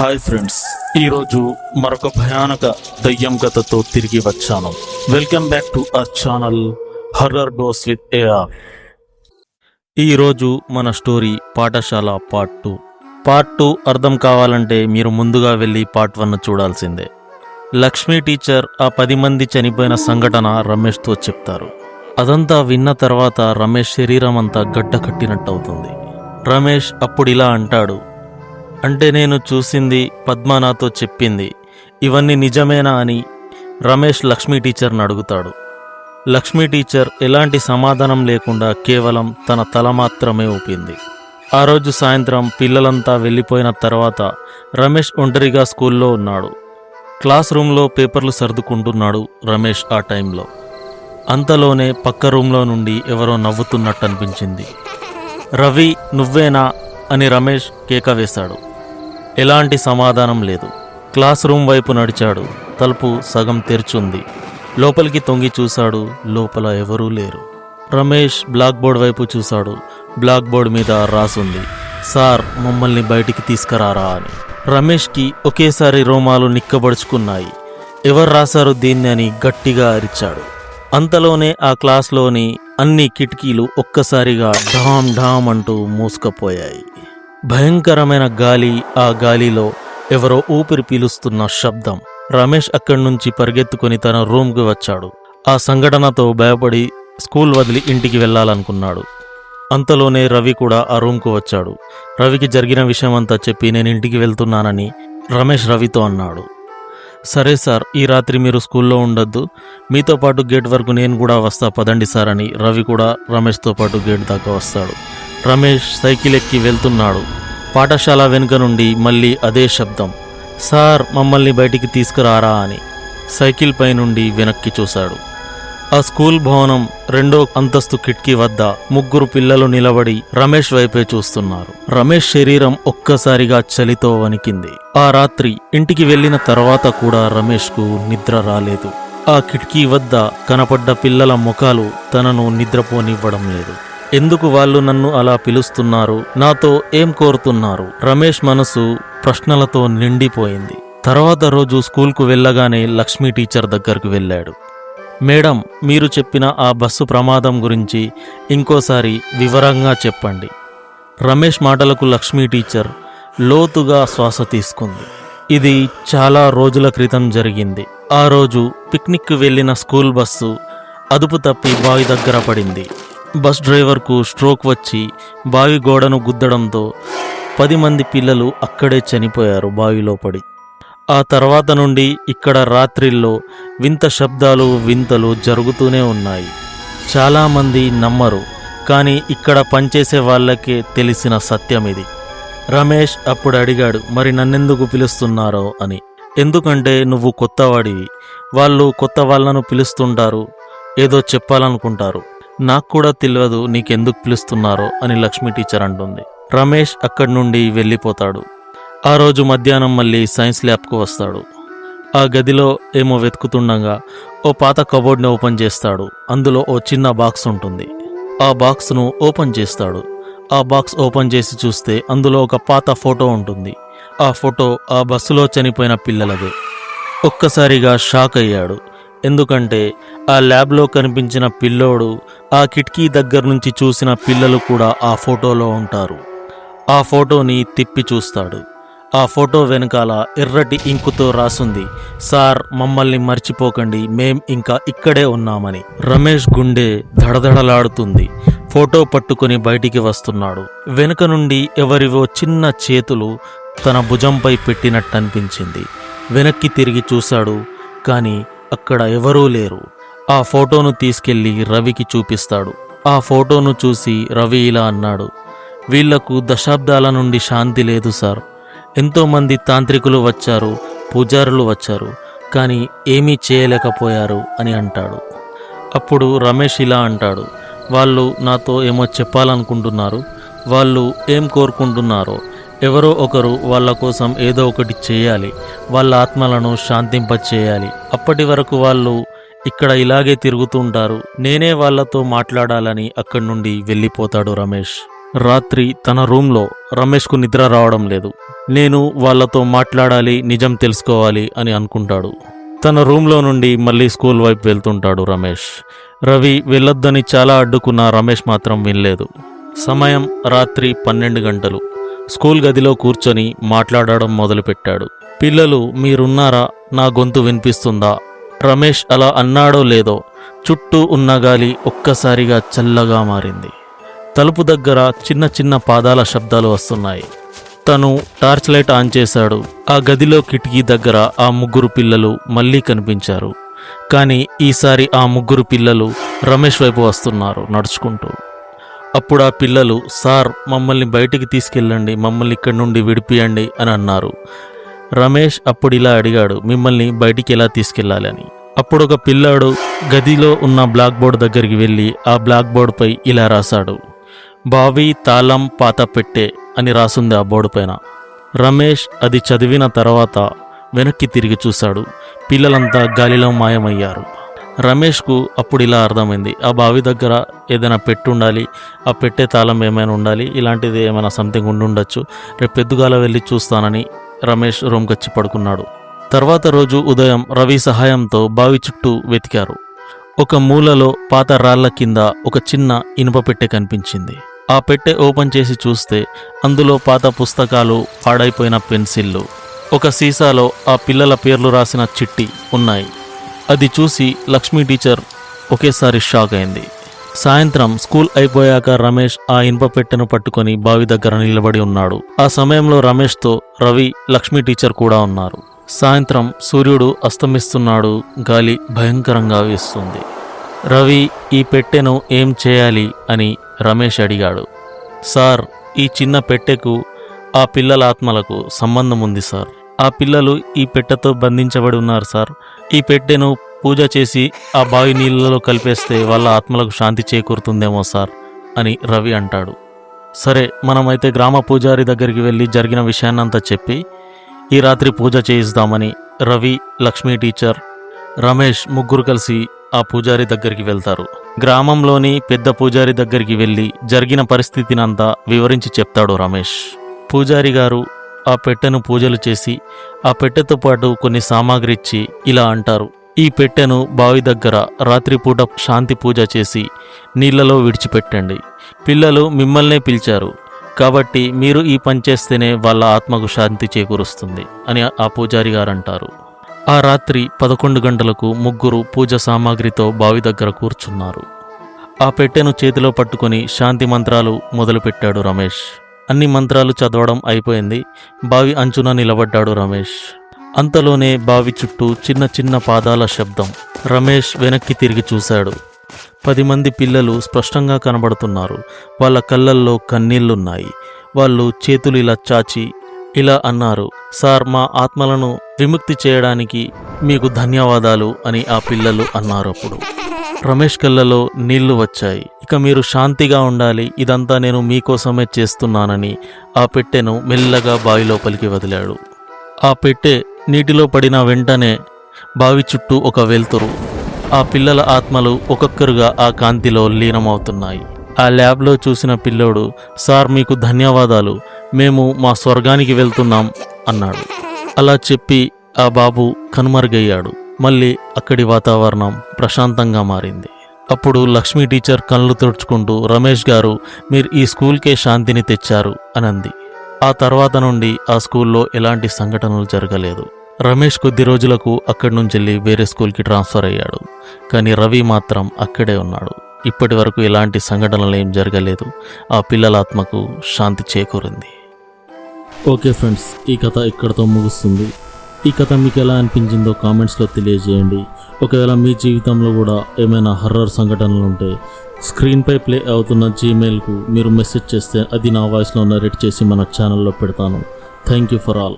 Hi friends ఈరోజు మరొక భయానక దయ్యం కథతో తిరిగి వచ్చాను. Welcome back to our channel horror dose with AR ఈరోజు మన స్టోరీ పాఠశాల పార్ట్ టూ పార్ట్ టూ అర్థం కావాలంటే మీరు ముందుగా వెళ్ళి పార్ట్ వన్ చూడాల్సిందే. లక్ష్మీ టీచర్ ఆ పది మంది చనిపోయిన సంఘటన రమేష్తో చెప్తారు. అదంతా విన్న తర్వాత రమేష్ శరీరం అంతా గడ్డ కట్టినట్టు అవుతుంది రమేష్ అప్పుడు ఇలా అంటాడు అంటే నేను చూసింది పద్మ నాతో చెప్పింది. ఇవన్నీ నిజమేనా అని రమేష్ లక్ష్మీ టీచర్ని అడుగుతాడు. లక్ష్మీ టీచర్ ఎలాంటి సమాధానం లేకుండా కేవలం తన తల మాత్రమే ఊపింది. ఆ రోజు సాయంత్రం పిల్లలంతా వెళ్ళిపోయిన తర్వాత రమేష్ ఒంటరిగా స్కూల్లో ఉన్నాడు. క్లాస్ రూమ్లో పేపర్లు సర్దుకుంటున్నాడు రమేష్ ఆ టైంలో. అంతలోనే పక్క రూమ్లో నుండి ఎవరో నవ్వుతున్నట్టు అనిపించింది రవి నువ్వేనా అని రమేష్ కేక వేశాడు. ఎలాంటి సమాధానం లేదు. క్లాస్ రూమ్ వైపు నడిచాడు. తలుపు సగం తెరుచుంది. లోపలికి తొంగి చూశాడు. లోపల ఎవరూ లేరు. రమేష్ బ్లాక్ బోర్డ్ వైపు చూశాడు. బ్లాక్ బోర్డ్ మీద రాసుంది. సార్ మమ్మల్ని బయటికి తీసుకురారా అని. రమేష్కి ఒకేసారి రోమాలు నిక్కబడుచుకున్నాయి. ఎవరు రాశారు దీన్ని అని గట్టిగా అరిచాడు. అంతలోనే ఆ క్లాస్లోని అన్ని కిటికీలు ఒక్కసారిగా ఢామ్ ఢామ్ అంటూ మూసుకుపోయాయి. భయంకరమైన గాలి ఆ గాలిలో ఎవరో ఊపిరి పీలుస్తున్న శబ్దం. రమేష్ అక్కడి నుంచి పరిగెత్తుకొని తన రూమ్కి వచ్చాడు. ఆ సంఘటనతో భయపడి స్కూల్ వదిలి ఇంటికి వెళ్ళాలనుకున్నాడు. అంతలోనే రవి కూడా ఆ రూమ్కు వచ్చాడు. రవికి జరిగిన విషయం అంతా చెప్పి నేను ఇంటికి వెళ్తున్నానని రమేష్ రవితో అన్నాడు. సరే సార్ ఈ రాత్రి మీరు స్కూల్లో ఉండొద్దు. మీతో పాటు గేట్ వరకు నేను కూడా వస్తా పదండి సార్ అని రవి కూడా రమేష్తో పాటు గేట్ దాకా వస్తాడు. రమేష్ సైకిల్ ఎక్కి వెళ్తున్నాడు. పాఠశాల వెనుక నుండి మళ్ళీ అదే శబ్దం. సార్ మమ్మల్ని బయటికి తీసుకురారా అని సైకిల్ పై నుండి వెనక్కి చూశాడు. ఆ స్కూల్ భవనం రెండో అంతస్తు కిటికీ వద్ద ముగ్గురు పిల్లలు నిలబడి రమేష్ వైపే చూస్తున్నారు. రమేష్ శరీరం ఒక్కసారిగా చలితో వణికింది. ఆ రాత్రి ఇంటికి వెళ్ళిన తర్వాత కూడా రమేష్కు నిద్ర రాలేదు. ఆ కిటికీ వద్ద కనపడ్డ పిల్లల ముఖాలు తనను నిద్రపోనివ్వడం లేదు. ఎందుకు వాళ్ళు నన్ను అలా పిలుస్తున్నారు? నాతో ఏం కోరుతున్నారు? రమేష్ మనసు ప్రశ్నలతో నిండిపోయింది. తర్వాత రోజు స్కూల్కు వెళ్ళగానే లక్ష్మీ టీచర్ దగ్గరకు వెళ్ళాడు. మేడం మీరు చెప్పిన ఆ బస్సు ప్రమాదం గురించి ఇంకోసారి వివరంగా చెప్పండి. రమేష్ మాటలకు లక్ష్మీ టీచర్ లోతుగా శ్వాస తీసుకుంది. ఇది చాలా రోజుల క్రితం జరిగింది. ఆ రోజు పిక్నిక్కు వెళ్ళిన స్కూల్ బస్సు అదుపు తప్పి బావి దగ్గర పడింది. బస్ డ్రైవర్కు స్ట్రోక్ వచ్చి బావి గోడను గుద్దడంతో పది మంది పిల్లలు అక్కడే చనిపోయారు బావిలో పడి ఆ తర్వాత నుండి ఇక్కడ రాత్రిల్లో వింత శబ్దాలు వింతలు జరుగుతూనే ఉన్నాయి. చాలామంది నమ్మరు కానీ ఇక్కడ పనిచేసే వాళ్ళకే తెలిసిన సత్యం ఇది. రమేష్ అప్పుడు అడిగాడు మరి నన్నెందుకు పిలుస్తున్నారో అని. ఎందుకంటే నువ్వు కొత్తవాడివి. వాళ్ళు కొత్త వాళ్ళను పిలుస్తుంటారు ఏదో చెప్పాలనుకుంటారు. నాకు కూడా తెలియదు నీకెందుకు పిలుస్తున్నారో అని లక్ష్మి టీచర్ అంటుంది. రమేష్ అక్కడి నుండి వెళ్ళిపోతాడు. ఆ రోజు మధ్యాహ్నం మళ్ళీ సైన్స్ ల్యాబ్కు వస్తాడు. ఆ గదిలో ఏమో వెతుకుతుండగా ఓ పాత కబోర్డ్ని ఓపెన్ చేస్తాడు. అందులో ఓ చిన్న బాక్స్ ఉంటుంది. ఆ బాక్స్ను ఓపెన్ చేస్తాడు. ఆ బాక్స్ ఓపెన్ చేసి చూస్తే అందులో ఒక పాత ఫోటో ఉంటుంది. ఆ ఫోటో ఆ బస్సులో చనిపోయిన పిల్లలదే. ఒక్కసారిగా షాక్ అయ్యాడు. ఎందుకంటే ఆ ల్యాబ్లో కనిపించిన పిల్లోడు ఆ కిటికీ దగ్గర నుంచి చూసిన పిల్లలు కూడా ఆ ఫోటోలో ఉంటారు. ఆ ఫోటోని తిప్పి చూస్తాడు. ఆ ఫోటో వెనకాల ఎర్రటి ఇంకుతో రాసుంది సార్ మమ్మల్ని మర్చిపోకండి మేం ఇంకా ఇక్కడే ఉన్నామని. రమేష్ గుండె దడదడలాడుతుంది ఫోటో పట్టుకొని బయటికి వస్తున్నాడు. వెనుక నుండి ఎవరివో చిన్న చేతులు తన భుజంపై పెట్టినట్టు అనిపించింది వెనక్కి తిరిగి చూశాడు కానీ అక్కడ ఎవరూ లేరు. ఆ ఫోటోను తీసుకెళ్ళి రవికి చూపిస్తాడు. ఆ ఫోటోను చూసి రవి ఇలా అన్నాడు వీళ్ళకు దశాబ్దాల నుండి శాంతి లేదు సార్. ఎంతోమంది తాంత్రికులు వచ్చారు పూజారులు వచ్చారు కానీ ఏమీ చేయలేకపోయారు అని అంటాడు. అప్పుడు రమేష్ ఇలా అంటాడు వాళ్ళు నాతో ఏమో చెప్పాలనుకుంటున్నారు వాళ్ళు ఏం కోరుకుంటున్నారో ఎవరో ఒకరు వాళ్ళ కోసం ఏదో ఒకటి చేయాలి. వాళ్ళ ఆత్మలను శాంతింప చేయాలి అప్పటి వరకు వాళ్ళు ఇక్కడ ఇలాగే తిరుగుతుంటారు నేనే వాళ్ళతో మాట్లాడాలని అక్కడి నుండి వెళ్ళిపోతాడు రమేష్. రాత్రి తన రూమ్లో రమేష్కు నిద్ర రావడం లేదు. నేను వాళ్ళతో మాట్లాడాలి నిజం తెలుసుకోవాలి అని అనుకుంటాడు. తన రూమ్లో నుండి మళ్ళీ స్కూల్ వైపు వెళ్తుంటాడు రమేష్. రవి వెళ్ళొద్దని చాలా అడ్డుకున్న రమేష్ మాత్రం వినలేదు. సమయం రాత్రి పన్నెండు గంటలు. స్కూల్ గదిలో కూర్చొని మాట్లాడడం మొదలుపెట్టాడు. పిల్లలు మీరున్నారా? నా గొంతు వినిపిస్తుందా? రమేష్ అలా అన్నాడో లేదో చుట్టూ ఉన్న గాలి ఒక్కసారిగా చల్లగా మారింది. తలుపు దగ్గర చిన్న చిన్న పాదాల శబ్దాలు వస్తున్నాయి. తను టార్చ్ లైట్ ఆన్ చేశాడు. ఆ గదిలో కిటికీ దగ్గర ఆ ముగ్గురు పిల్లలు మళ్ళీ కనిపించారు. కానీ ఈసారి ఆ ముగ్గురు పిల్లలు రమేష్ వైపు వస్తున్నారు నడుచుకుంటూ. అప్పుడు ఆ పిల్లలు సార్ మమ్మల్ని బయటికి తీసుకెళ్ళండి మమ్మల్ని ఇక్కడి నుండి విడిపియండి అని అన్నారు. రమేష్ అప్పుడు ఇలా అడిగాడు మిమ్మల్ని బయటికి ఎలా తీసుకెళ్ళాలి అని. అప్పుడు ఒక పిల్లాడు గదిలో ఉన్న బ్లాక్ బోర్డ్ దగ్గరికి వెళ్ళి ఆ బ్లాక్ బోర్డుపై ఇలా రాశాడు బావి తాళం పాత పెట్టే అని రాసుంది ఆ బోర్డు పైన. రమేష్ అది చదివిన తర్వాత వెనక్కి తిరిగి చూశాడు పిల్లలంతా గాలిలో మాయమయ్యారు. రమేష్కు అప్పుడు ఇలా అర్థమైంది. ఆ బావి దగ్గర ఏదైనా పెట్టు ఉండాలి ఆ పెట్టే తాళం ఏమైనా ఉండాలి ఇలాంటిది ఏమైనా సంథింగ్ ఉండి ఉండొచ్చు రేపు పెద్దుగాల వెళ్ళి చూస్తానని రమేష్ రూమ్కి వచ్చి పడుకున్నాడు. తర్వాత రోజు ఉదయం రవి సహాయంతో బావి చుట్టూ వెతికారు. ఒక మూలలో పాత రాళ్ళ కింద ఒక చిన్న ఇనుప పెట్టె కనిపించింది. ఆ పెట్టె ఓపెన్ చేసి చూస్తే అందులో పాత పుస్తకాలు పాడైపోయిన పెన్సిళ్ళు ఒక సీసాలో ఆ పిల్లల పేర్లు రాసిన చిట్టి ఉన్నాయి. అది చూసి లక్ష్మీ టీచర్ ఒకేసారి షాక్ అయింది. సాయంత్రం స్కూల్ అయిపోయాక రమేష్ ఆ ఇనుప పెట్టెను పట్టుకొని బావి దగ్గర నిలబడి ఉన్నాడు. ఆ సమయంలో రమేష్తో రవి లక్ష్మీ టీచర్ కూడా ఉన్నారు. సాయంత్రం సూర్యుడు అస్తమిస్తున్నాడు గాలి భయంకరంగా వీస్తుంది. రవి ఈ పెట్టెను ఏం చేయాలి? అని రమేష్ అడిగాడు. సార్ ఈ చిన్న పెట్టెకు ఆ పిల్లల ఆత్మలకు సంబంధం ఉంది సార్. ఆ పిల్లలు ఈ పెట్టెతో బంధించబడి ఉన్నారు సార్. ఈ పెట్టెను పూజ చేసి ఆ బావి నీళ్ళలో కలిపేస్తే వాళ్ళ ఆత్మలకు శాంతి చేకూరుతుందేమో సార్ అని రవి అంటాడు. సరే మనమైతే గ్రామ పూజారి దగ్గరికి వెళ్ళి జరిగిన విషయాన్నంతా చెప్పి ఈ రాత్రి పూజ చేయిద్దామని రవి లక్ష్మీ టీచర్ రమేష్ ముగ్గురు కలిసి ఆ పూజారి దగ్గరికి వెళ్తారు. గ్రామంలోని పెద్ద పూజారి దగ్గరికి వెళ్ళి జరిగిన పరిస్థితినంతా వివరించి చెప్తాడు రమేష్. పూజారి గారు ఆ పెట్టెను పూజలు చేసి ఆ పెట్టెతో పాటు కొన్ని సామాగ్రి ఇచ్చి ఇలా అంటారు. ఈ పెట్టెను బావి దగ్గర రాత్రిపూట శాంతి పూజ చేసి నీళ్ళలో విడిచిపెట్టండి. పిల్లలు మిమ్మల్నే పిలిచారు. కాబట్టి మీరు ఈ పని చేస్తేనే వాళ్ళ ఆత్మకు శాంతి చేకూరుస్తుంది అని ఆ పూజారి గారు అంటారు ఆ రాత్రి పదకొండు గంటలకు ముగ్గురు పూజ సామాగ్రితో బావి దగ్గర కూర్చున్నారు. ఆ పెట్టెను చేతిలో పట్టుకొని శాంతి మంత్రాలు మొదలుపెట్టాడు రమేష్. అన్ని మంత్రాలు చదవడం అయిపోయింది. బావి అంచున నిలబడ్డాడు రమేష్. అంతలోనే బావి చుట్టూ చిన్న చిన్న పాదాల శబ్దం రమేష్ వెనక్కి తిరిగి చూశాడు. పది మంది పిల్లలు స్పష్టంగా కనబడుతున్నారు. వాళ్ళ కళ్ళల్లో కన్నీళ్ళున్నాయి. వాళ్ళు చేతులు ఇలా చాచి ఇలా అన్నారు. సార్ మా ఆత్మలను విముక్తి చేయడానికి మీకు ధన్యవాదాలు అని ఆ పిల్లలు అన్నారు అప్పుడు. రమేష్ కళ్ళలో నీళ్ళు వచ్చాయి. ఇక మీరు శాంతిగా ఉండాలి ఇదంతా నేను మీకోసమే చేస్తున్నానని ఆ పెట్టెను మెల్లగా బావి లోపలికి వదిలాడు. ఆ పెట్టె నీటిలో పడిన వెంటనే బావి చుట్టూ ఒక వెలుతురు. ఆ పిల్లల ఆత్మలు ఒక్కొక్కరుగా ఆ కాంతిలో లీనమవుతున్నాయి. ఆ ల్యాబ్లో చూసిన పిల్లోడు సార్ మీకు ధన్యవాదాలు మేము మా స్వర్గానికి వెళ్తున్నాం అన్నాడు. అలా చెప్పి ఆ బాబు కనుమరుగయ్యాడు. మళ్ళీ అక్కడి వాతావరణం ప్రశాంతంగా మారింది. అప్పుడు లక్ష్మీ టీచర్ కళ్ళు తుడుచుకుంటూ రమేష్ గారు మీరు ఈ స్కూల్కే శాంతిని తెచ్చారు అని అంది. ఆ తర్వాత నుండి ఆ స్కూల్లో ఎలాంటి సంఘటనలు జరగలేదు. రమేష్ కొద్ది రోజులకు అక్కడి నుంచి వెళ్ళి వేరే స్కూల్కి ట్రాన్స్ఫర్ అయ్యాడు. కానీ రవి మాత్రం అక్కడే ఉన్నాడు. ఇప్పటి వరకు ఎలాంటి సంఘటనలు ఏం జరగలేదు. ఆ పిల్లల ఆత్మకు శాంతి చేకూరింది. ఓకే ఫ్రెండ్స్ ఈ కథ ఇక్కడతో ముగుస్తుంది. ఈ కథ మీకు ఎలా అనిపించిందో కామెంట్స్లో తెలియజేయండి. ఒకవేళ మీ జీవితంలో కూడా ఏమైనా హర్రర్ సంఘటనలు ఉంటే స్క్రీన్పై ప్లే అవుతున్న జీమెయిల్కు మీరు మెసేజ్ చేస్తే అది నా వాయిస్లో నరేట్ చేసి మన ఛానల్లో పెడతాను. Thank you for all.